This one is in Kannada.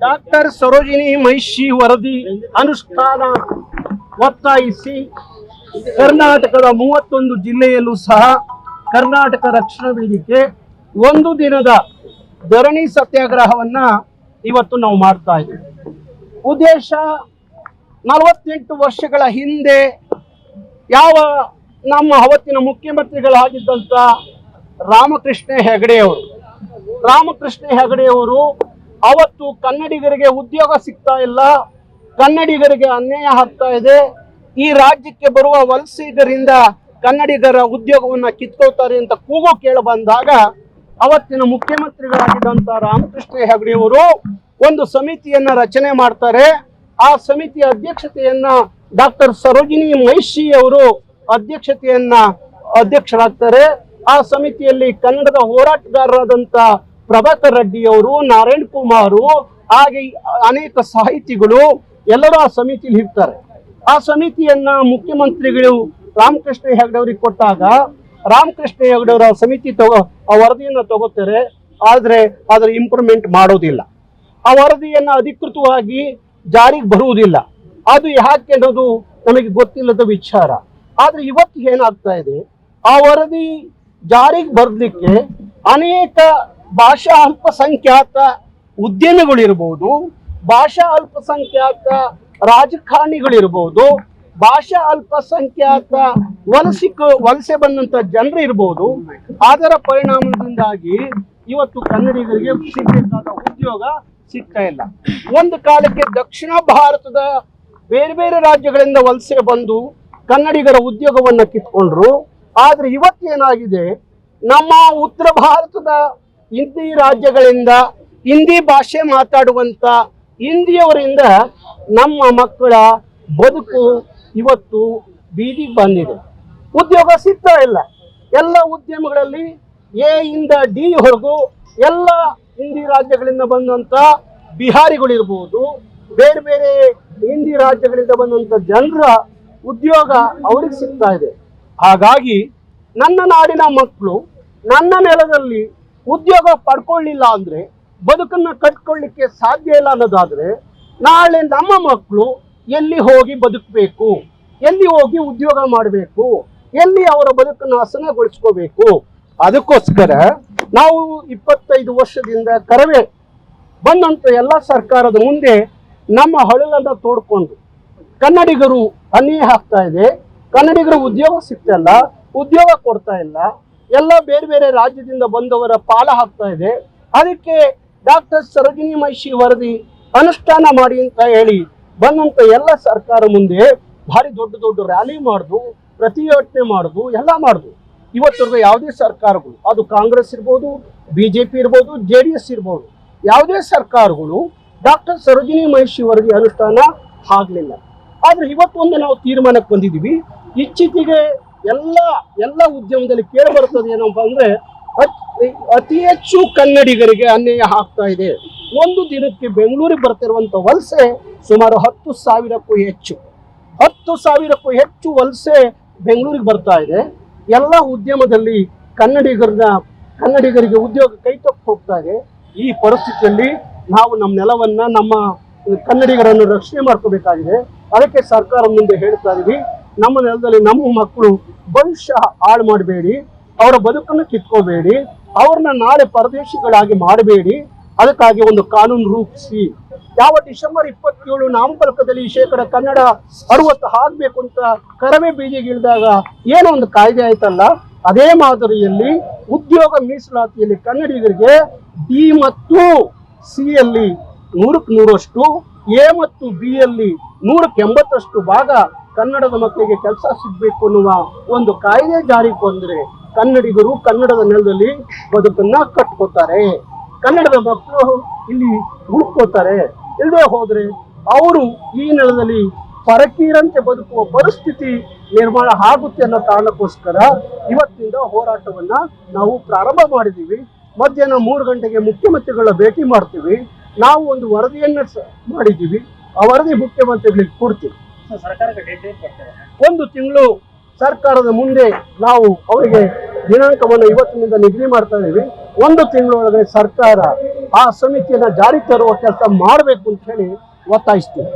ಡಾಕ್ಟರ್ ಸರೋಜಿನಿ ಮಹಿಷಿ ವರದಿ ಅನುಷ್ಠಾನ ಒತ್ತಾಯಿಸಿ ಕರ್ನಾಟಕದ ಮೂವತ್ತೊಂದು ಜಿಲ್ಲೆಯಲ್ಲೂ ಸಹ ಕರ್ನಾಟಕ ರಕ್ಷಣಾ ವೇದಿಕೆ ಒಂದು ದಿನದ ಧರಣಿ ಸತ್ಯಾಗ್ರಹವನ್ನ ಇವತ್ತು ನಾವು ಮಾಡ್ತಾ ಇದ್ದೀವಿ ಉದ್ದೇಶ ನಲವತ್ತೆಂಟು ವರ್ಷಗಳ ಹಿಂದೆ ಯಾವ ನಮ್ಮ ಅವತ್ತಿನ ಮುಖ್ಯಮಂತ್ರಿಗಳಾಗಿದ್ದಂಥ ರಾಮಕೃಷ್ಣ ಹೆಗಡೆಯವರು ರಾಮಕೃಷ್ಣ ಹೆಗಡೆಯವರು ಅವತ್ತು ಕನ್ನಡಿಗರಿಗೆ ಉದ್ಯೋಗ ಸಿಗ್ತಾ ಇಲ್ಲ, ಕನ್ನಡಿಗರಿಗೆ ಅನ್ಯಾಯ ಆಗ್ತಾ ಇದೆ. ಈ ರಾಜ್ಯಕ್ಕೆ ಬರುವ ವಲಸಿಗರಿಂದ ಕನ್ನಡಿಗರ ಉದ್ಯೋಗವನ್ನ ಕಿತ್ಕೋತಾರೆ ಅಂತ ಕೂಗು ಕೇಳ ಬಂದಾಗ ಅವತ್ತಿನ ಮುಖ್ಯಮಂತ್ರಿಗಳಾಗಿದ್ದಂತ ರಾಮಕೃಷ್ಣ ಹೆಗಡೆಯವರು ಒಂದು ಸಮಿತಿಯನ್ನ ರಚನೆ ಮಾಡ್ತಾರೆ. ಆ ಸಮಿತಿಯ ಅಧ್ಯಕ್ಷತೆಯನ್ನ ಡಾಕ್ಟರ್ ಸರೋಜಿನಿ ಮಹಿಷಿ ಅವರು ಅಧ್ಯಕ್ಷತೆಯನ್ನ ಅಧ್ಯಕ್ಷರಾಗ್ತಾರೆ. ಆ ಸಮಿತಿಯಲ್ಲಿ ಕನ್ನಡದ ಹೋರಾಟಗಾರರಾದಂತ ಪ್ರಭಾಕರ್ ರೆಡ್ಡಿಯವರು, ನಾರಾಯಣ್ ಕುಮಾರು, ಹಾಗೆ ಅನೇಕ ಸಾಹಿತಿಗಳು ಎಲ್ಲರೂ ಆ ಸಮಿತಿಯಲ್ಲಿ ಇರ್ತಾರೆ. ಆ ಸಮಿತಿಯನ್ನ ಮುಖ್ಯಮಂತ್ರಿಗಳು ರಾಮಕೃಷ್ಣ ಹೆಗಡೆ ಅವರಿಗೆ ಕೊಟ್ಟಾಗ ರಾಮಕೃಷ್ಣ ಹೆಗಡೆ ಅವರ ಸಮಿತಿ ತಗೋ, ಆ ವರದಿಯನ್ನ ತಗೋತಾರೆ, ಆದರೆ ಅದರ ಇಂಪ್ರೂವ್ಮೆಂಟ್ ಮಾಡೋದಿಲ್ಲ. ಆ ವರದಿಯನ್ನ ಅಧಿಕೃತವಾಗಿ ಜಾರಿಗೆ ಬರುವುದಿಲ್ಲ. ಅದು ಯಾಕೆ ಅನ್ನೋದು ನಮಗೆ ಗೊತ್ತಿಲ್ಲದ ವಿಚಾರ. ಆದರೆ ಇವತ್ತು ಏನಾಗ್ತಾ ಇದೆ, ಆ ವರದಿ ಜಾರಿಗೆ ಬರಲಿಕ್ಕೆ ಅನೇಕ ಭಾಷಾ ಅಲ್ಪಸಂಖ್ಯಾತ ಉದ್ಯಮಿಗಳಿರ್ಬೋದು, ಭಾಷಾ ಅಲ್ಪಸಂಖ್ಯಾತ ರಾಜಕಾರಣಿಗಳಿರ್ಬೋದು, ಭಾಷಾ ಅಲ್ಪಸಂಖ್ಯಾತ ವಲಸಿಕ ವಲಸೆ ಬಂದಂತ ಜನರು ಇರ್ಬೋದು ಅದರ ಪರಿಣಾಮದಿಂದಾಗಿ ಇವತ್ತು ಕನ್ನಡಿಗರಿಗೆ ಸಿಗಬೇಕಾದ ಉದ್ಯೋಗ ಸಿಗ್ತಾ ಇಲ್ಲ. ಒಂದು ಕಾಲಕ್ಕೆ ದಕ್ಷಿಣ ಭಾರತದ ಬೇರೆ ಬೇರೆ ರಾಜ್ಯಗಳಿಂದ ವಲಸೆ ಬಂದು ಕನ್ನಡಿಗರ ಉದ್ಯೋಗವನ್ನು ಕಿತ್ಕೊಂಡ್ರು, ಆದ್ರೆ ಇವತ್ತೇನಾಗಿದೆ ನಮ್ಮ ಉತ್ತರ ಭಾರತದ ಹಿಂದಿ ರಾಜ್ಯಗಳಿಂದ ಹಿಂದಿ ಭಾಷೆ ಮಾತಾಡುವಂತ ಹಿಂದಿಯವರಿಂದ ನಮ್ಮ ಮಕ್ಕಳ ಬದುಕು ಇವತ್ತು ಬೀದಿಗೆ ಬಂದಿದೆ. ಉದ್ಯೋಗ ಸಿಗ್ತಾ ಇಲ್ಲ. ಎಲ್ಲ ಉದ್ಯಮಗಳಲ್ಲಿ ಎ ಇಂದ ಡಿ ಹೊರಗು ಎಲ್ಲ ಹಿಂದಿ ರಾಜ್ಯಗಳಿಂದ ಬಂದಂತ ಬಿಹಾರಿಗಳಿರ್ಬೋದು, ಬೇರೆ ಬೇರೆ ಹಿಂದಿ ರಾಜ್ಯಗಳಿಂದ ಬಂದಂತ ಜನರ ಉದ್ಯೋಗ ಅವ್ರಿಗೆ ಸಿಗ್ತಾ ಇದೆ. ಹಾಗಾಗಿ ನನ್ನ ನಾಡಿನ ಮಕ್ಕಳು, ನನ್ನ ನೆಲದಲ್ಲಿ ಉದ್ಯೋಗ ಪಡ್ಕೊಳ್ಳಿಲ್ಲ ಅಂದ್ರೆ ಬದುಕನ್ನ ಕಟ್ಕೊಳ್ಳಿಕ್ಕೆ ಸಾಧ್ಯ ಇಲ್ಲ ಅನ್ನೋದಾದ್ರೆ ನಾಳೆ ನಮ್ಮ ಮಕ್ಕಳು ಎಲ್ಲಿ ಹೋಗಿ ಬದುಕಬೇಕು? ಎಲ್ಲಿ ಹೋಗಿ ಉದ್ಯೋಗ ಮಾಡಬೇಕು? ಎಲ್ಲಿ ಅವರ ಬದುಕನ್ನು ಹಸನಗೊಳಿಸ್ಕೋಬೇಕು? ಅದಕ್ಕೋಸ್ಕರ ನಾವು ಇಪ್ಪತ್ತೈದು ವರ್ಷದಿಂದ ಕರವೇ ಬಂದಂತ ಎಲ್ಲ ಸರ್ಕಾರದ ಮುಂದೆ ನಮ್ಮ ಹಳಲನ್ನ ತೋಡ್ಕೊಂಡು ಕನ್ನಡಿಗರು ಅನ್ಯಾಯ ಆಗ್ತಾ ಇದೆ. ಕನ್ನಡಿಗರು ಉದ್ಯೋಗ ಸಿಗ್ತಾ ಉದ್ಯೋಗ ಕೊಡ್ತಾ ಇಲ್ಲ. ಎಲ್ಲ ಬೇರೆ ಬೇರೆ ರಾಜ್ಯದಿಂದ ಬಂದವರ ಪಾಲ ಹಾಕ್ತಾ ಇದೆ. ಅದಕ್ಕೆ ಡಾಕ್ಟರ್ ಸರೋಜಿನಿ ಮಹಿಷಿ ವರದಿ ಅನುಷ್ಠಾನ ಮಾಡಿ ಅಂತ ಹೇಳಿ ಬಂದಂತ ಎಲ್ಲ ಸರ್ಕಾರ ಮುಂದೆ ಭಾರಿ ದೊಡ್ಡ ದೊಡ್ಡ ರ್ಯಾಲಿ ಮಾಡುದು ಪ್ರತಿಭಟನೆ ಮಾಡುದು, ಎಲ್ಲ ಮಾಡುದು. ಇವತ್ತರೆಗೂ ಯಾವುದೇ ಸರ್ಕಾರಗಳು, ಅದು ಕಾಂಗ್ರೆಸ್ ಇರ್ಬೋದು, ಬಿಜೆಪಿ ಇರ್ಬೋದು, ಜೆ ಡಿ ಎಸ್ ಇರ್ಬೋದು, ಯಾವುದೇ ಸರ್ಕಾರಗಳು ಡಾಕ್ಟರ್ ಸರೋಜಿನಿ ಮಹಿಷಿ ವರದಿ ಅನುಷ್ಠಾನ ಆಗಲಿಲ್ಲ. ಆದ್ರೆ ಇವತ್ತೊಂದು ನಾವು ತೀರ್ಮಾನಕ್ಕೆ ಬಂದಿದ್ದೀವಿ. ಇಚ್ಛಿತಿಗೆ ಎಲ್ಲ ಎಲ್ಲ ಉದ್ಯಮದಲ್ಲಿ ಕೇಳಿ ಬರ್ತದೆ ಏನಪ್ಪ ಅಂದ್ರೆ ಅತ್- ಹೆಚ್ಚು ಕನ್ನಡಿಗರಿಗೆ ಅನ್ಯಾಯ ಆಗ್ತಾ ಇದೆ. ಒಂದು ದಿನಕ್ಕೆ ಬೆಂಗಳೂರಿಗೆ ಬರ್ತಿರುವಂತ ವಲಸೆ ಸುಮಾರು ಹತ್ತು ಸಾವಿರಕ್ಕೂ ಹೆಚ್ಚು. ಹತ್ತು ಸಾವಿರಕ್ಕೂ ಹೆಚ್ಚು ವಲಸೆ ಬೆಂಗಳೂರಿಗೆ ಬರ್ತಾ ಇದೆ. ಎಲ್ಲ ಉದ್ಯಮದಲ್ಲಿ ಕನ್ನಡಿಗರನ್ನ, ಕನ್ನಡಿಗರಿಗೆ ಉದ್ಯೋಗ ಕೈ ತಪ್ಪು ಹೋಗ್ತಾ ಇದೆ. ಈ ಪರಿಸ್ಥಿತಿಯಲ್ಲಿ ನಾವು ನಮ್ಮ ನೆಲವನ್ನ, ನಮ್ಮ ಕನ್ನಡಿಗರನ್ನು ರಕ್ಷಣೆ ಮಾಡ್ಕೋಬೇಕಾಗಿದೆ. ಅದಕ್ಕೆ ಸರ್ಕಾರ ಮುಂದೆ ಹೇಳ್ತಾ ಇದೀವಿ. ನಮ್ಮ ನೆಲದಲ್ಲಿ ನಮ್ಮ ಮಕ್ಕಳು ಭವಿಷ್ಯ ಹಾಳು ಮಾಡಬೇಡಿ, ಅವರ ಬದುಕನ್ನು ಕಿತ್ಕೋಬೇಡಿ, ಅವ್ರನ್ನ ನಾಳೆ ಪರದೇಶಿಗಳಾಗಿ ಮಾಡಬೇಡಿ. ಅದಕ್ಕಾಗಿ ಒಂದು ಕಾನೂನು ರೂಪಿಸಿ. ಯಾವ ಡಿಸೆಂಬರ್ ಇಪ್ಪತ್ತೇಳು ನಾಮಫಲಕದಲ್ಲಿ ಶೇಕಡ ಕನ್ನಡ ಅರವತ್ತು ಆಗ್ಬೇಕು ಅಂತ ಕರವೇ ಬೀದಿಗೆ ಇಳಿದಾಗ ಏನೋ ಒಂದು ಕಾಯ್ದೆ ಆಯ್ತಲ್ಲ? ಅದೇ ಮಾದರಿಯಲ್ಲಿ ಉದ್ಯೋಗ ಮೀಸಲಾತಿಯಲ್ಲಿ ಕನ್ನಡಿಗರಿಗೆ ಡಿ ಮತ್ತು ಸಿ ಯಲ್ಲಿ ನೂರಕ್ಕೆ ನೂರಷ್ಟು ಎ ಮತ್ತು ಬಿ ಯಲ್ಲಿ ನೂರಕ್ಕೆ ಎಂಬತ್ತಷ್ಟು ಭಾಗ ಕನ್ನಡದ ಮಕ್ಕಳಿಗೆ ಕೆಲಸ ಸಿಗಬೇಕು ಅನ್ನುವ ಒಂದು ಕಾಯ್ದೆ ಜಾರಿಗೆ ಬಂದ್ರೆ ಕನ್ನಡಿಗರು ಕನ್ನಡದ ನೆಲದಲ್ಲಿ ಬದುಕನ್ನ ಕಟ್ಕೋತಾರೆ. ಕನ್ನಡದ ಮಕ್ಕಳು ಇಲ್ಲಿ ಉಳ್ಕೋತಾರೆ. ಇಲ್ಲದೆ ಹೋದ್ರೆ ಅವರು ಈ ನೆಲದಲ್ಲಿ ಪರಕೀರಂತೆ ಬದುಕುವ ಪರಿಸ್ಥಿತಿ ನಿರ್ಮಾಣ ಆಗುತ್ತೆ ಅನ್ನೋ ಕಾರಣಕ್ಕೋಸ್ಕರ ಇವತ್ತಿಂದ ಹೋರಾಟವನ್ನ ನಾವು ಪ್ರಾರಂಭ ಮಾಡಿದ್ದೀವಿ. ಮಧ್ಯಾಹ್ನ ಮೂರು ಗಂಟೆಗೆ ಮುಖ್ಯಮಂತ್ರಿಗಳ ಭೇಟಿ ಮಾಡ್ತೀವಿ. ನಾವು ಒಂದು ವರದಿಯನ್ನ ಮಾಡಿದ್ದೀವಿ. ಆ ವರದಿ ಮುಖ್ಯಮಂತ್ರಿಗಳಿಗೆ ಕೊಡ್ತೀವಿ. ಒಂದು ತಿಂಗಳು ಸರ್ಕಾರದ ಮುಂದೆ ನಾವು ಅವರಿಗೆ ದಿನಾಂಕವನ್ನು ಇವತ್ತಿನಿಂದ ನಿಗದಿ ಮಾಡ್ತಾ ಇದ್ದೀವಿ. ಒಂದು ತಿಂಗಳೊಳಗೆ ಸರ್ಕಾರ ಆ ಸಮಿತಿಯನ್ನು ಜಾರಿ ತರುವ ಕೆಲಸ ಮಾಡಬೇಕು ಅಂತ ಹೇಳಿ ಒತ್ತಾಯಿಸ್ತೀವಿ.